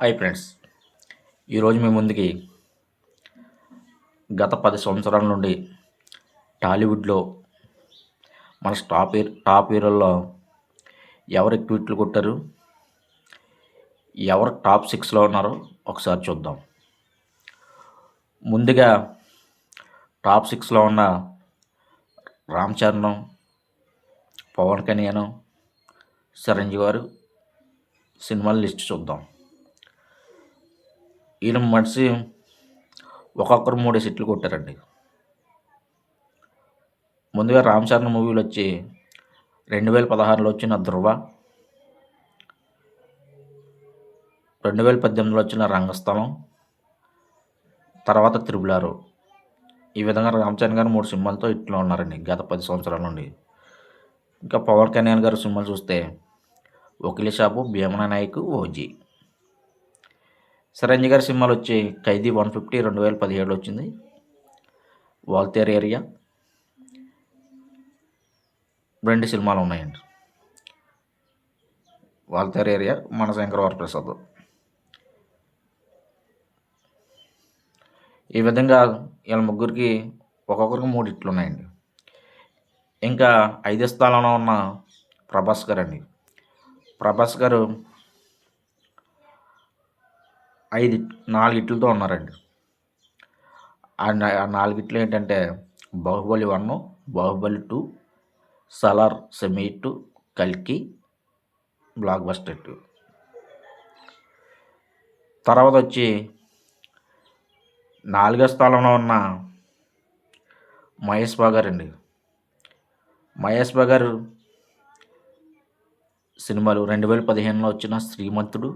Hi friends ఈరోజు మీ ముందుకి గత పది సంవత్సరాల నుండి టాలీవుడ్లో మన టాప్ టాప్ హీరోల్లో ఎవరు ట్వీట్లు కొట్టారు? ఎవరు టాప్ సిక్స్లో ఉన్నారో ఒకసారి చూద్దాం. ముందుగా టాప్ సిక్స్లో ఉన్న రామ్ చరణ్ పవన్ కళ్యాణ్ చిరంజీవి గారు సినిమాల లిస్ట్ చూద్దాం. ఈయన మనిషి ఒక్కొక్కరు మూడు సెట్లు కొట్టారండి. ముందుగా రామ్ చరణ్ మూవీలు వచ్చి రెండు వేల పదహారులో వచ్చిన ధ్రువ రెండు వేల పద్దెనిమిదిలో వచ్చిన రంగస్థలం తర్వాత త్రిబులారు. ఈ విధంగా రామ్ చరణ్ గారు మూడు సినిమాలతో ఇట్లా ఉన్నారండి. గత పది సంవత్సరాల నుండి. ఇంకా పవన్ కళ్యాణ్ గారు సినిమాలు చూస్తే వకీల షాపు భీమన నాయక్ ఓజీ. చిరంజీవి గారి సినిమాలు వచ్చి ఖైదీ వన్ ఫిఫ్టీ రెండు వేల పదిహేడులో వచ్చింది. వాల్తేర్ ఏరియా. రెండు సినిమాలు ఉన్నాయండి. వాల్తేర్ ఏరియా మన శంకరవర ప్రసాద్ ఈ విధంగా వీళ్ళ ముగ్గురికి ఒక్కొక్కరికి మూడు ఇట్లు ఉన్నాయండి. ఇంకా ఐదో స్థానంలో ఉన్న ప్రభాస్ గారు అండి ప్రభాస్ గారు ఐదు నాలుగు ఇట్లతో ఉన్నారండి. ఆ ఆ నాలుగు ఇట్లు ఏంటంటే బాహుబలి వన్ బాహుబలి టూ సలార్ సెమీ టూ కల్కి బ్లాక్ బస్టర్ టూ తర్వాత వచ్చి నాలుగో స్థానంలో ఉన్న మహేష్ బాగారు అండి. మహేష్ బాగారు సినిమాలు రెండు వేల పదిహేనులో వచ్చిన శ్రీమంతుడు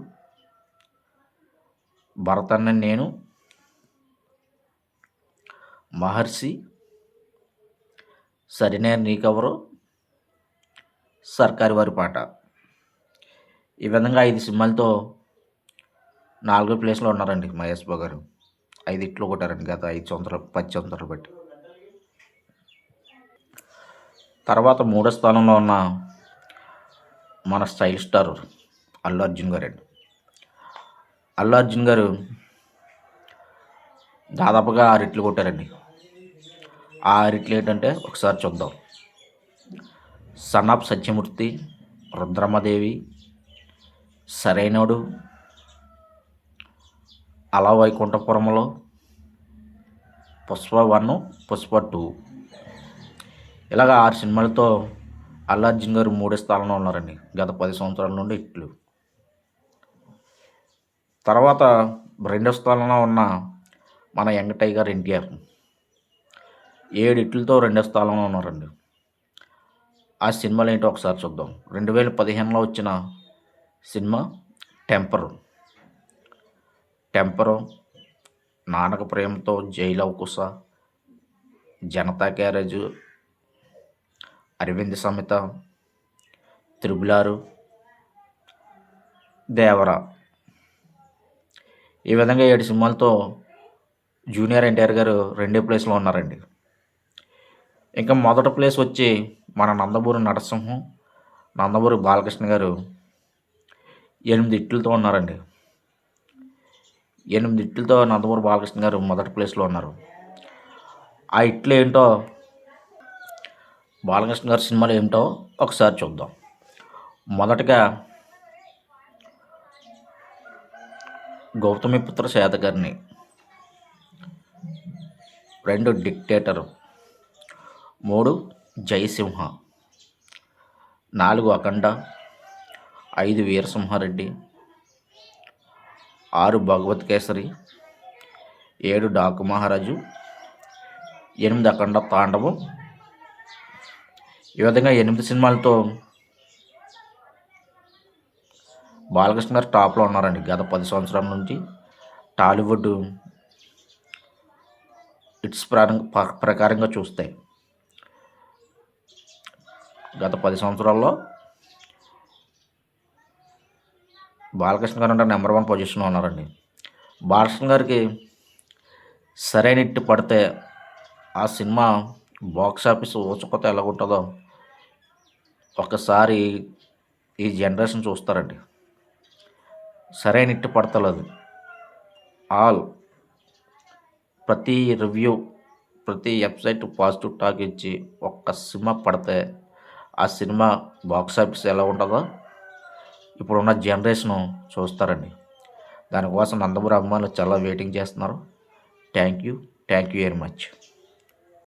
భరతన్న నేను మహర్షి సరినేర్ నీకెవరు సర్కారి వారి పాట. ఈ విధంగా ఐదు సినిమాలతో నాలుగో ప్లేస్లో ఉన్నారండి మహేష్ బాబు గారు. ఐదు ఇట్లు కొట్టారండి గత ఐదు సంవత్సరాలు పది సంవత్సరాలు బట్టి. తర్వాత మూడో స్థానంలో ఉన్న మన స్టైల్ స్టార్ అల్లు అర్జున్ గారండి. అల్లు అర్జున్ గారు దాదాపుగా ఆరిట్లు కొట్టారండి. ఆ రిట్లు ఏంటంటే ఒకసారి చూద్దాం. Son of Satyamurthy Rudhramadevi Sarrainodu Ala Vaikunthapurramuloo Pushpa one Pushpa two. ఇలాగ ఆరు సినిమాలతో అల్లు అర్జున్ గారు మూడో స్థానంలో ఉన్నారండి. గత పది సంవత్సరాల నుండి ఇట్లు. తర్వాత రెండో స్థానంలో ఉన్న మన యంగ్ గారు ఎన్టీఆర్. ఏడు ఇట్లతో రెండో స్థానంలో ఉన్నారండి. ఆ సినిమాలు ఏంటో ఒకసారి చూద్దాం. రెండు వేల పదిహేనులో వచ్చిన సినిమా టెంపర్. టెంపరు నానక ప్రేమతో జైలవ్ అవకుశ జనతా క్యారేజు అరవింద్ సమేత త్రిబులారు దేవరా. ఈ విధంగా ఏడు సినిమాలతో జూనియర్ ఎన్టీఆర్ గారు రెండో ప్లేస్లో ఉన్నారండి. ఇంకా మొదటి ప్లేస్ వచ్చి మన నందమూరి నరసింహం నందమూరి బాలకృష్ణ గారు ఎనిమిది ఇట్లతో ఉన్నారండి. ఎనిమిది ఇట్లతో నందమూరి బాలకృష్ణ గారు మొదటి ప్లేస్లో ఉన్నారు. ఆ ఇట్లు ఏంటో బాలకృష్ణ గారి సినిమాలు ఏమిటో ఒకసారి చూద్దాం. మొదటగా గౌతమిపుత్ర శాతకర్ణి. రెండు డిక్టేటరు. మూడు జయసింహ. నాలుగు అఖండ. ఐదు వీరసింహారెడ్డి. ఆరు భగవత్ కేసరి ఏడు డాకు మహారాజు. ఎనిమిది అఖండ తాండవం. ఈ విధంగా ఎనిమిది సినిమాలతో బాలకృష్ణ గారు టాప్లో ఉన్నారండి. గత పది సంవత్సరాల నుంచి టాలీవుడ్ ఇట్స్ ప్రకారంగా చూస్తే గత పది సంవత్సరాల్లో బాలకృష్ణ గారు అంటే నెంబర్ వన్ పొజిషన్లో ఉన్నారండి. బాలకృష్ణ గారికి సరైన ఇట్టు పడితే ఆ సినిమా బాక్స్ ఆఫీస్ ఊచకొత ఎలాగుంటుందో ఒకసారి ఈ జనరేషన్ చూస్తారండి. సరైన ఇట్టు పడతలేదు. ఆల్ ప్రతి రివ్యూ ప్రతి వెబ్సైట్ పాజిటివ్ టాక్ ఇచ్చి ఒక్క సినిమా పడితే ఆ సినిమా బాక్స్ ఆఫీస్ ఎలా ఉంటుందో ఇప్పుడున్న జనరేషను చూస్తారండి. దానికోసం నందమూరి అభిమానులు చాలా వెయిటింగ్ చేస్తున్నారు. Thank you thank you very much.